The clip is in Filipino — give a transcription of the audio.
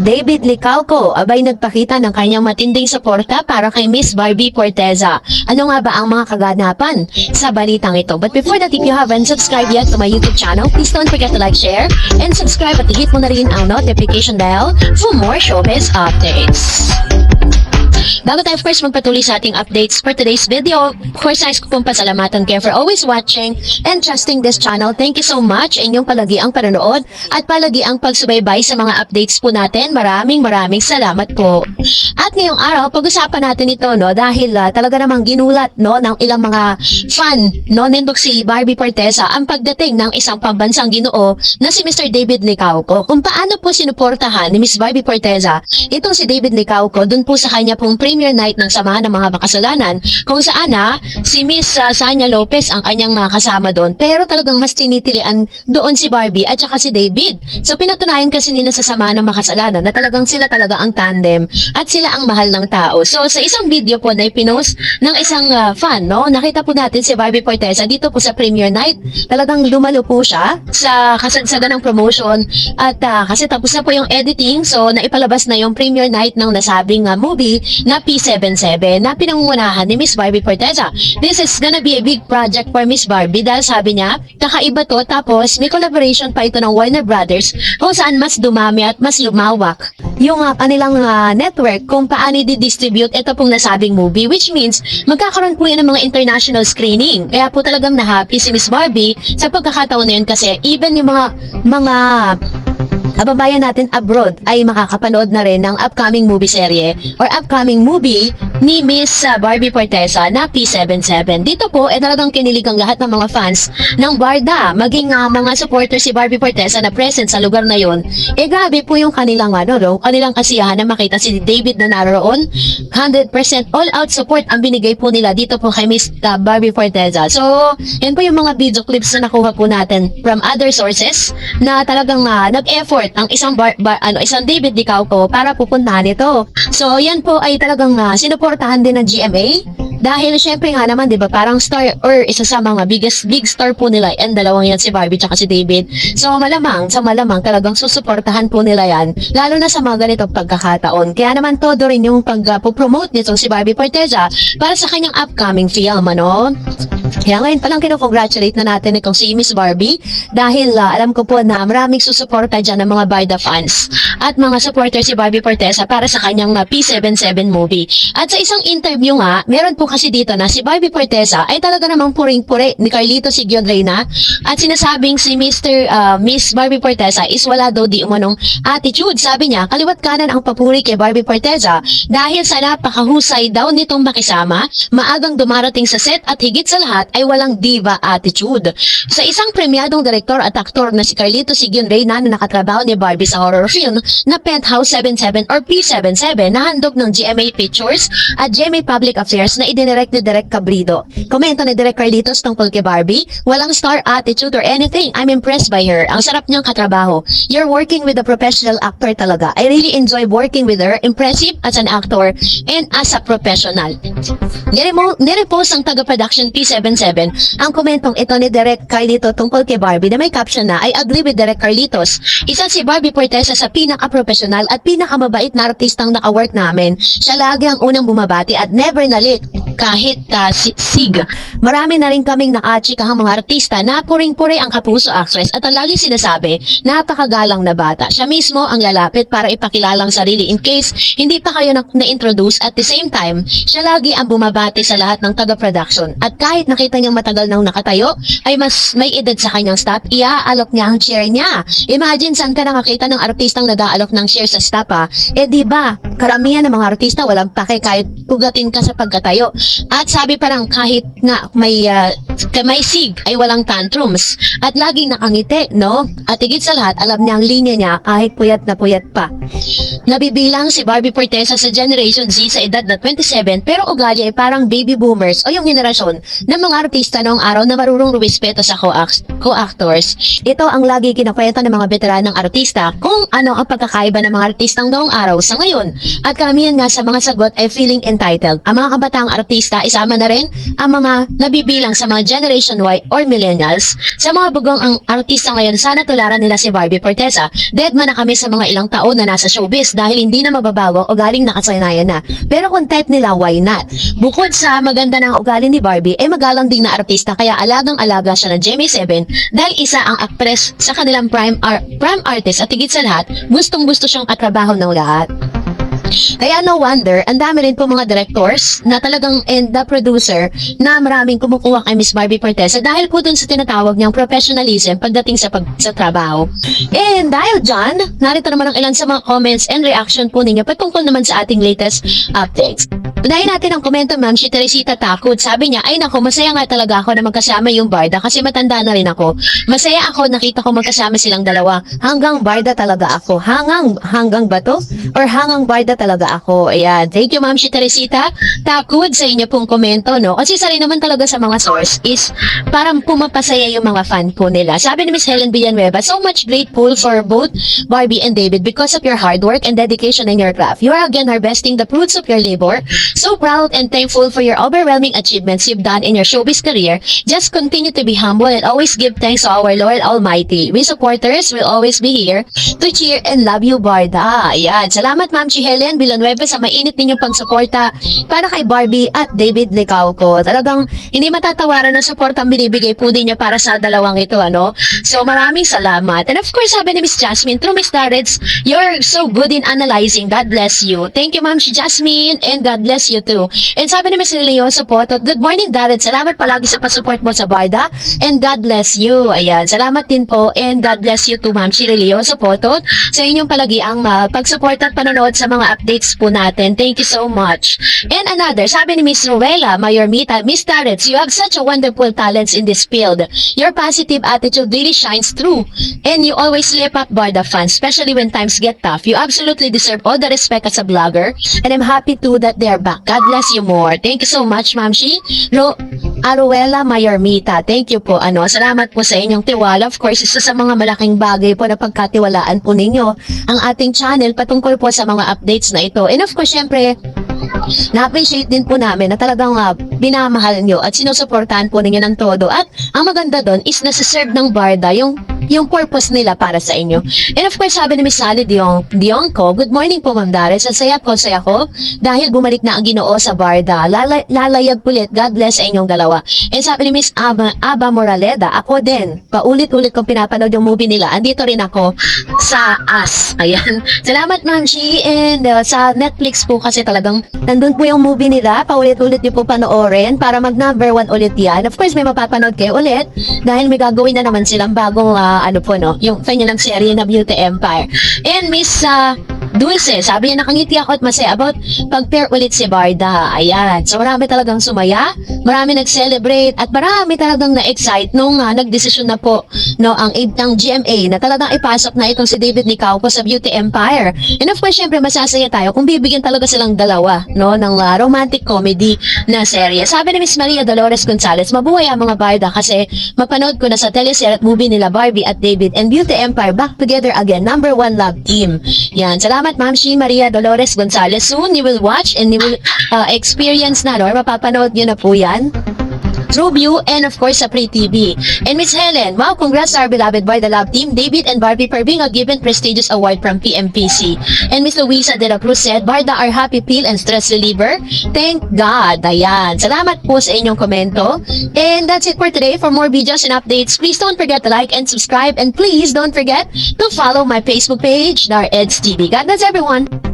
David Licauco, abay nagpakita ng kanyang matinding suporta para kay Miss Barbie Forteza. Ano nga ba ang mga kaganapan sa balitang ito? But before that, if you haven't subscribed yet to my YouTube channel, please don't forget to like, share, and subscribe at hit mo na rin ang notification bell for more showbiz updates. Bago tayo first magpatuloy sa ating updates for today's video, of course, nais ko pong pasalamatan kayo for always watching and trusting this channel. Thank you so much inyong palagi ang panonood at palagi ang pagsubaybay sa mga updates po natin. Maraming maraming salamat po. At ngayong araw, pag-usapan natin ito no dahil ah, talaga namang ginulat no ng ilang mga fan no nindok si Barbie Fortesa ang pagdating ng isang pambansang ginoo na si Mr. David Nicauco. Kung paano po sinuportahan ni Miss Barbie Forteza itong si David Nicauco dun po sa kanya pong premiere night ng Samahan ng Mga Makasalanan kung saan na si Miss ah, Sanya Lopez ang kanyang mga kasama doon pero talagang mas tinitilian doon si Barbie at saka si David. So pinatunayan kasi nila sa Samahan ng Makasalanan na talagang sila talaga ang tandem at sila ang mahal ng tao. So sa isang video po na ipinost ng isang ah, fan, no, nakita po natin si Barbie Forteza dito po sa premiere night. Talagang lumalo po siya sa kasagsagan ng promotion at ah, kasi tapos na po yung editing so naipalabas na yung premiere night ng nasabing ah, movie na P77 na pinangungunahan ni Miss Barbie Forteza. This is gonna be a big project for Miss Barbie dahil sabi niya, kakaiba to tapos may collaboration pa ito ng Warner Brothers kung saan mas dumami at mas lumawak yung ah, kanilang ah, network kung paano i-distribute ito pong nasabing movie which means magkakaroon po yan ng mga international screening. Kaya po talagang na-happy si Miss Barbie sa pagkakataon na yun kasi even yung mga mga kababayan natin abroad ay makakapanood na rin ng upcoming movie serye or upcoming movie ni Miss uh, Barbie Fortesa na P77. Dito po, eh talagang kinilig ang lahat ng mga fans ng Barda, maging uh, mga supporters si Barbie Fortesa na present sa lugar na yon. Eh grabe po yung kanilang ano, no? kanilang kasiyahan na makita si David na naroon. 100% all-out support ang binigay po nila dito po kay Miss uh, Barbie Fortesa. So, yan po yung mga video clips na nakuha po natin from other sources na talagang uh, nag-effort ang isang bar, bar- ano isang David Dicauco para pupuntahan ito. So, yan po ay talagang uh, sinuportahan din ng GMA dahil syempre nga naman 'di ba parang star or isa sa mga biggest big star po nila and dalawang yan si Barbie tsaka si David. So malamang sa malamang talagang susuportahan po nila yan lalo na sa mga ganitong pagkakataon. Kaya naman todo rin yung pag-promote nitong si Barbie Forteza para sa kanyang upcoming film ano. Kaya ngayon palang kinukongratulate na natin itong si Miss Barbie dahil ah, alam ko po na maraming susuporta dyan ng mga Barda fans at mga supporters si Barbie Fortesa para sa kanyang ah, P77 movie. At sa isang interview nga, meron po kasi dito na si Barbie Fortesa ay talaga namang puring-puri ni Carlito Sigion Reyna at sinasabing si Mr. ah, Miss Barbie Fortesa is wala daw di umanong attitude. Sabi niya, kaliwat kanan ang papuri kay Barbie Fortesa dahil sa napakahusay daw nitong makisama, maagang dumarating sa set at higit sa lahat ay walang diva attitude. Sa isang premyadong direktor at aktor na si Carlito Sigion Reyna na nakatrabaho ni Barbie sa horror film na Penthouse 77 or P77 na handog ng GMA Pictures at GMA Public Affairs na idinirect ni Direk Cabrido. Komento ni Direk Carlitos tungkol kay Barbie, walang star attitude or anything. I'm impressed by her. Ang sarap niyang katrabaho. You're working with a professional actor talaga. I really enjoy working with her. Impressive as an actor and as a professional. Nirepost ng taga-production P77 ang komentong ito ni Direk Carlito tungkol kay Barbie na may caption na I agree with Direk Carlitos. Isa si Barbie Fortesa sa pinaka-professional at pinakamabait na artistang naka-work namin. Siya lagi ang unang bumabati at never nalit kahit uh, si- sig. Marami na rin kaming nakachikahang mga artista na puring-puri ang kapuso actress at ang lagi sinasabi, napakagalang na bata. Siya mismo ang lalapit para ipakilala sarili in case hindi pa kayo na- na-introduce at the same time, siya lagi ang bumabati sa lahat ng taga-production. At kahit nakita niyang matagal nang nakatayo, ay mas may edad sa kanyang staff, iaalok niya ang chair niya. Imagine saan ka nakakita ng artistang nag-aalok ng chair sa staff ha? Eh di ba, karamihan ng mga artista walang pake kahit pugatin ka sa pagkatayo. At sabi parang kahit nga may ka- may sig ay walang tantrums at laging nakangiti, no? At higit sa lahat, alam niya ang linya niya kahit puyat na puyat pa. Nabibilang si Barbie Fortesa sa Generation Z sa edad na 27 pero ugali ay parang baby boomers o yung henerasyon ng mga artista noong araw na marurong rumispeto sa co-act- co-actors. Ito ang lagi kinakwento ng mga veteranang artista kung ano ang pagkakaiba ng mga artistang noong araw sa ngayon. At karamihan nga sa mga sagot ay feeling entitled. Ang mga kabataang artista, isama na rin ang mga nabibilang sa mga Generation Y or Millennials. Sa mga bugong ang artista ngayon, sana tularan nila si Barbie Forteza. Dead man na kami sa mga ilang taon na nasa showbiz dahil hindi na mababago o galing nakasanayan na. Pero kung type nila, why not? Bukod sa maganda ng ugali ni Barbie, eh magalang din na artista kaya alagang-alaga siya ng Jamie 7 dahil isa ang actress sa kanilang prime, ar- prime artist at higit sa lahat, gustong-gusto siyang katrabaho ng lahat. Kaya no wonder, ang dami rin po mga directors na talagang and the producer na maraming kumukuha kay Miss Barbie Fortesa dahil po dun sa tinatawag niyang professionalism pagdating sa pag sa trabaho. And dahil dyan, narito naman ang ilan sa mga comments and reaction po ninyo patungkol naman sa ating latest updates. Unahin natin ang komento, ma'am, si Teresita Takot. Sabi niya, ay nako, masaya nga talaga ako na magkasama yung Barda kasi matanda na rin ako. Masaya ako nakita ko magkasama silang dalawa. Hanggang Barda talaga ako. Hangang, hanggang ba to? Or hangang Barda talaga ako. Ayan. Thank you, ma'am, si Teresita Takot sa inyo pong komento, no? Kasi isa rin naman talaga sa mga source is parang pumapasaya yung mga fan po nila. Sabi ni Miss Helen Villanueva, so much grateful for both Barbie and David because of your hard work and dedication in your craft. You are again harvesting the fruits of your labor. So proud and thankful for your overwhelming achievements you've done in your showbiz career. Just continue to be humble and always give thanks to our Lord Almighty. We supporters will always be here to cheer and love you, Barda. Ayan. Salamat, Ma'am Chi Helen Villanueva sa mainit ninyong pagsuporta para kay Barbie at David Licauco. Talagang hindi matatawaran ng suporta ang binibigay po din niya para sa dalawang ito, ano? So, maraming salamat. And of course, sabi ni Miss Jasmine, through Miss Darrets, you're so good in analyzing. God bless you. Thank you, Ma'am Jasmine, and God bless you too. And sabi ni Miss Leo Support, good morning, Darrets. Salamat palagi sa pasupport mo sa Barda, and God bless you. Ayan, salamat din po, and God bless you too, Ma'am Leo Support, sa inyong palagi ang uh, pag-support at panonood sa mga updates po natin. Thank you so much. And another, sabi ni Miss Ruela, Mayor Mita, Miss Darrets, you have such a wonderful talents in this field. Your positive attitude really shines through. And you always lift up Barda fans, especially when times get tough. You absolutely deserve all the respect as a blogger. And I'm happy too that they are back. God bless you more. Thank you so much, Ma'am Shi. Ro Aruela Mayormita. Thank you po. Ano, salamat po sa inyong tiwala. Of course, isa sa mga malaking bagay po na pagkatiwalaan po ninyo ang ating channel patungkol po sa mga updates na ito. And of course, syempre, na-appreciate din po namin na talagang uh, binamahal nyo at sinusuportahan po ninyo ng todo. At ang maganda doon is nasa-serve ng Barda yung yung purpose nila para sa inyo. And of course, sabi ni Miss Sally Dion, Dion ko, good morning po Ma'am Dares. Ang saya ko, saya ko dahil bumalik na ang ginoo sa Barda. Lala, lalayag pulit. God bless sa inyong dalawa. And sabi ni Miss Aba, Aba Moraleda, ako din. Paulit-ulit kong pinapanood yung movie nila. Andito rin ako sa As. Ayan. Salamat Ma'am Shi. And uh, sa Netflix po kasi talagang nandun po yung movie nila. Paulit-ulit niyo po panoorin para mag number one ulit yan. Of course, may mapapanood kayo ulit dahil may gagawin na naman silang bagong uh, ano po no, yung kanilang serye na Beauty Empire. And Miss uh, Dulce, sabi niya nakangiti ako at masaya about pag-pair ulit si Barda. Ayan. So marami talagang sumaya, marami nag-celebrate, at marami talagang na-excite nung uh, nagdesisyon na po no, ang aid ng GMA na talagang ipasok na itong si David Nicauco sa Beauty Empire. And of course, syempre masasaya tayo kung bibigyan talaga silang dalawa no, ng uh, romantic comedy na serye. Sabi ni Miss Maria Dolores Gonzalez, mabuhay ang mga Barda kasi mapanood ko na sa teleserye at movie nila Barbie at David and Beauty Empire back together again. Number one love team. Yan. Salamat Ma'am Shi Maria Dolores Gonzalez. Soon you will watch and you will uh, experience na, no? Mapapanood nyo na po yan. TrueView, and of course sa Free TV. And Miss Helen, wow, congrats to our beloved by the Love Team, David and Barbie for being a given prestigious award from PMPC. And Miss Luisa de la Cruz said, Barda are happy pill and stress reliever. Thank God. Ayan. Salamat po sa inyong komento. And that's it for today. For more videos and updates, please don't forget to like and subscribe. And please don't forget to follow my Facebook page, Dar Eds TV. God bless everyone.